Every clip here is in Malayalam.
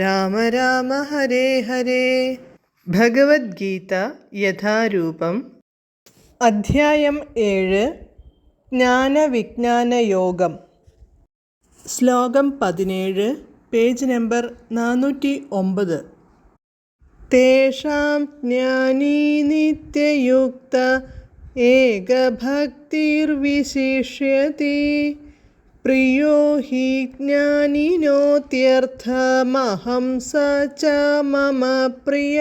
രാമ രാമ ഹരേ ഹരേ. ഭഗവത്ഗീത യഥാരൂപം. അധ്യായം ഏഴ്. ജ്ഞാനവിജ്ഞാന യോഗം. ശ്ലോകം പതിനേഴ് പേജ് നമ്പർ നാനൂറ്റി ഒമ്പത് തേഷാം ജ്ഞാനീ നിത്യയുക്ത ഏകഭക്തിർവിശിഷ്യതി. പ്രിയോ ഹി ജ്ഞാനിനോത്യർത്ഥമഹം സ ച മമ പ്രിയ.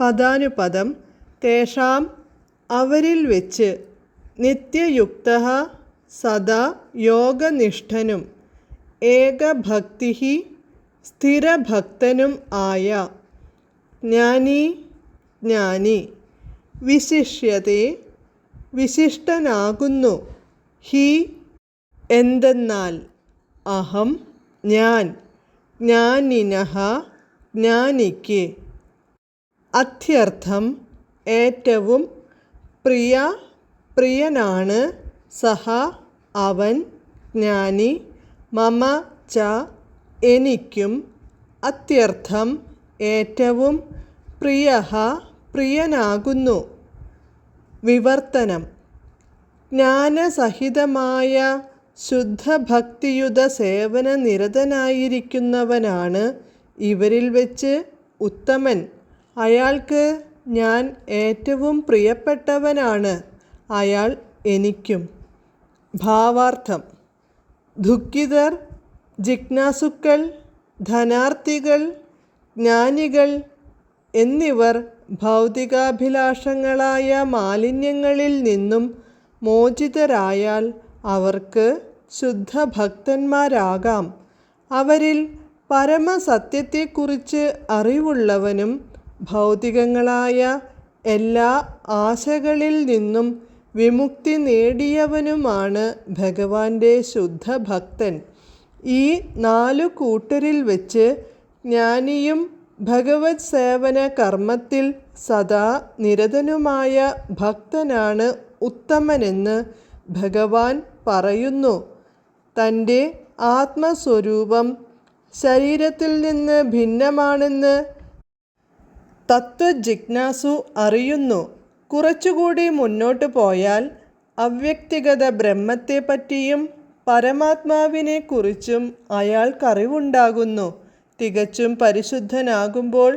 പദാനുപദം തേഷാം അവരിൽ വെച്ച് നിത്യയുക്ത സദാ യോഗനിഷ്ഠനും ഏകഭക്തി സ്ഥിരഭക്തനും ആയ ജ്ഞാനി ജ്ഞാനി വിശിഷ്യത്തെ വിശിഷ്ടനാകുന്നു. ഹി എന്തെന്നാൽ അഹം ഞാൻ ജ്ഞാനിനഹ ജ്ഞാനിക്ക്. അത്യർത്ഥം ഏറ്റവും പ്രിയ പ്രിയനാണ് സഹ അവൻ ജ്ഞാനി മമ ച എനിക്കും അത്യർത്ഥം ഏറ്റവും പ്രിയ പ്രിയനാകുന്നു. വിവർത്തനം. ജ്ഞാനസഹിതമായ ശുദ്ധഭക്തിയുത സേവന നിരതനായിരിക്കുന്നവനാണ് ഇവരിൽ വെച്ച് ഉത്തമൻ. അയാൾക്ക് ഞാൻ ഏറ്റവും പ്രിയപ്പെട്ടവനാണ്. അയാൾ എനിക്കും. ഭാവാർത്ഥം. ദുഃഖിതർ ജിജ്ഞാസുക്കൾ ധനാർത്ഥികൾ ജ്ഞാനികൾ എന്നിവർ ഭൗതികാഭിലാഷങ്ങളായ മാലിന്യങ്ങളിൽ നിന്നും മോചിതരായാൽ അവർക്ക് ശുദ്ധഭക്തന്മാരാകാം. അവരിൽ പരമസത്യത്തെക്കുറിച്ച് അറിവുള്ളവനും ഭൗതികങ്ങളായ എല്ലാ ആശകളിൽ നിന്നും വിമുക്തി നേടിയവനുമാണ് ഭഗവാന്റെ ശുദ്ധഭക്തൻ. ഈ നാലു കൂട്ടരിൽ വെച്ച് ജ്ഞാനിയും ഭഗവത് സേവന കർമ്മത്തിൽ സദാ നിരതനുമായ ഭക്തനാണ് ഉത്തമനെന്ന് ഭഗവാൻ പറയുന്നു തന്റെ ആത്മസ്വരൂപം ശരീരത്തിൽ നിന്ന് ഭിന്നമാണെന്ന് തത്വജിജ്ഞാസു അറിയുന്നു. കുറച്ചുകൂടി മുന്നോട്ട് പോയാൽ അവ്യക്തിഗത ബ്രഹ്മത്തെപ്പറ്റിയും പരമാത്മാവിനെക്കുറിച്ചും അയാൾക്കറിവുണ്ടാകുന്നു. തികച്ചും പരിശുദ്ധനാകുമ്പോൾ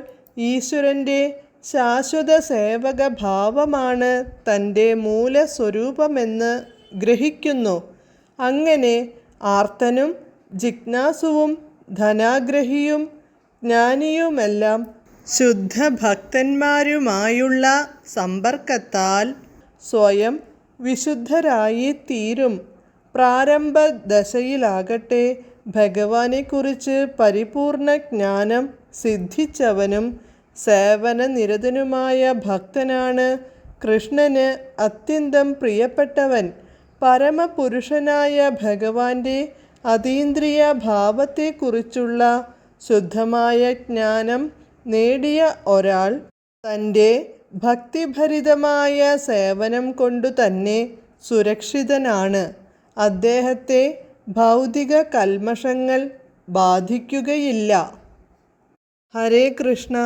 ഈശ്വരന്റെ ശാശ്വത സേവക ഭാവമാണ് തന്റെ മൂലസ്വരൂപമെന്ന് ഗ്രഹിക്കുന്നു. അങ്ങനെ ആർത്തനും ജിജ്ഞാസുവും ധനാഗ്രഹിയും ജ്ഞാനിയുമെല്ലാം ശുദ്ധഭക്തന്മാരുമായുള്ള സമ്പർക്കത്താൽ സ്വയം വിശുദ്ധരായി തീരും പ്രാരംഭ ഭഗവാനെക്കുറിച്ച് പരിപൂർണ ജ്ഞാനം സിദ്ധിച്ചവനും സേവനനിരതനുമായ ഭക്തനാണ് കൃഷ്ണന് അത്യന്തം പ്രിയപ്പെട്ടവൻ. പരമപുരുഷനായ ഭഗവാന്റെ അതീന്ദ്രിയ ഭാവത്തെക്കുറിച്ചുള്ള ശുദ്ധമായ ജ്ഞാനം നേടിയ ഒരാൾ തന്റെ ഭക്തിഭരിതമായ സേവനം കൊണ്ടു തന്നെ സുരക്ഷിതനാണ്. അദ്ദേഹത്തെ ഭൗതിക കൽമഷങ്ങൾ ബാധിക്കുകയില്ല. ഹരേ കൃഷ്ണ.